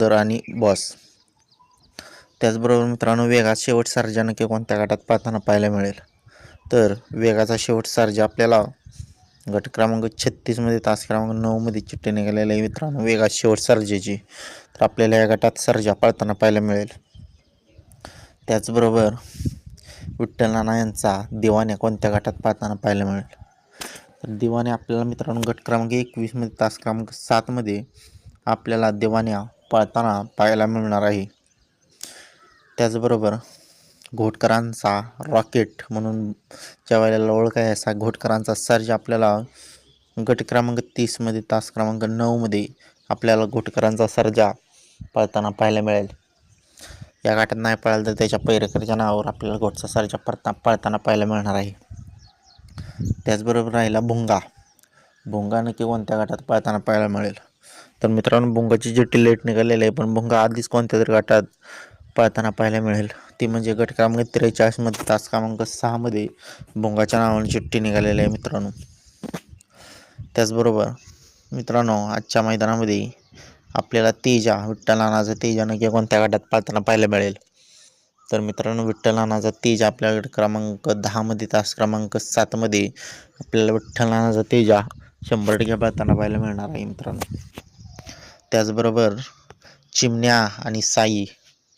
तर आणि बॉस त्याचबरोबर मित्रांनो वेगात शेवट सर्जा नक्की कोणत्या गटात पाहताना पाहायला मिळेल? तर वेगाचा शेवट सर्जा आपल्याला गट क्रमांक छत्तीसमध्ये तास क्रमांक नऊमध्ये चिठ्ठी निघालेली आहे मित्रांनो. वेगात शेवट सर्जेची. तर आपल्याला या गटात सर्जा पाळताना पाहायला मिळेल. त्याचबरोबर विठ्ठल नाना यांचा दिवाण्या कोणत्या गटात पाहताना पाहायला मिळेल? तर दिवाने आपल्याला मित्रांनो गट क्रमांक एकवीसमध्ये तास क्रमांक सातमध्ये आपल्याला दिवाण्या पळताना पाहायला मिळणार आहे. त्याचबरोबर घोटकरांचा रॉकेट म्हणून ज्या वेळेला ओळख आहे असा घोटकरांचा सर्ज आपल्याला गट क्रमांक तीसमध्ये तास क्रमांक नऊमध्ये आपल्याला घोटकरांचा सर्जा पळताना पाहायला मिळेल. या गाठात नाही पळाल तर त्याच्या पैरेकरच्या नावावर आपल्याला घोटचा सर्जा पळता पळताना पाहायला मिळणार आहे. त्याचबरोबर राहिला भुंगा. भुंगा नक्की कोणत्या गटात पळताना पाहायला मिळेल? तर मित्रांनो भुंगाची चिठ्ठी लेट निघालेली आहे पण भुंगा आधीच कोणत्या तरी गटात पळताना पाहायला मिळेल. ती म्हणजे गट क्रमांक त्रेचाळीसमध्ये तास क्रमांक सहामध्ये भुंगाच्या नावाने चिठ्ठी निघालेली आहे मित्रांनो. त्याचबरोबर मित्रांनो आजच्या मैदानामध्ये आपल्याला तेजा विठ्ठल नानाचा तेजा नक्की कोणत्या गटात पाळताना पाहायला मिळेल? तर मित्रांनो विठ्ठल नानाचा तेज आपल्या गट क्रमांक दहामध्ये तास क्रमांक सातमध्ये आपल्याला विठ्ठल नानाचा तेजा शंभर टक्के पाळताना पाहायला मिळणार आहे मित्रांनो. त्याचबरोबर चिमण्या आणि साई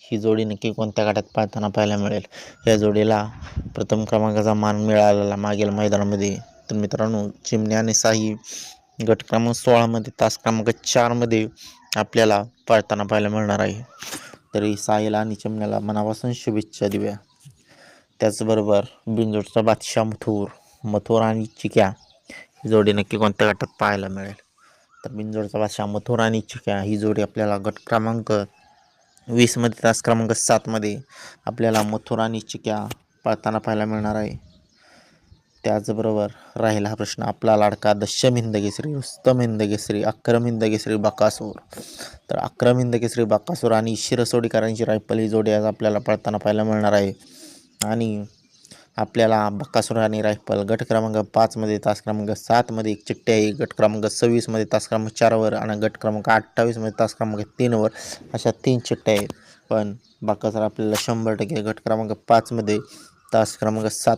ही जोडी नक्की कोणत्या गटात पाळताना पाहायला मिळेल? या जोडीला प्रथम क्रमांकाचा मान मिळालेला मागील मैदानामध्ये. तर मित्रांनो चिमण्या आणि साई गट क्रमांक सोळामध्ये तास क्रमांक चारमध्ये आपल्याला पाळताना पाहायला मिळणार आहे. तरी साईला आणि चिमण्याला मनापासून शुभेच्छा देऊया. त्याचबरोबर बिंजोडचा बादशाह मथूर मथुर आणि चिक्या ही जोडी नक्की कोणत्या गटात पाहायला मिळेल? तर बिंजोडचा बादशाह मथुर आणि चिक्या ही जोडी आपल्याला गट क्रमांक वीसमध्ये तास क्रमांक सातमध्ये आपल्याला मथुर आणि चिक्या पळताना पाहायला मिळणार आहे. त्याचबरोबर राहिला हा प्रश्न. आपला लाडका दशम हिंदकेसरी रुस्तम हिंदकेसरी अक्रम हिंदकेसरी बाकासूर. तर अक्रम हिंदकेसरी बाकासूर आणि शिरसोडीकरांची रायफल ही जोडी आज आपल्याला पळताना पाहायला मिळणार आहे. आणि आपल्याला बक्कासूर आणि रायफल गट क्रमांक पाचमध्ये तास क्रमांक सातमध्ये एक चिठ्ठी आहे. गट क्रमांक सव्वीसमध्ये तास क्रमांक चारवर आणि गट क्रमांक अठ्ठावीसमध्ये तास क्रमांक तीनवर अशा तीन चिठ्ठ्या आहेत. पण बाकासूर आपल्याला शंभर टक्के गट क्रमांक पाचमध्ये तास क्रमांक सात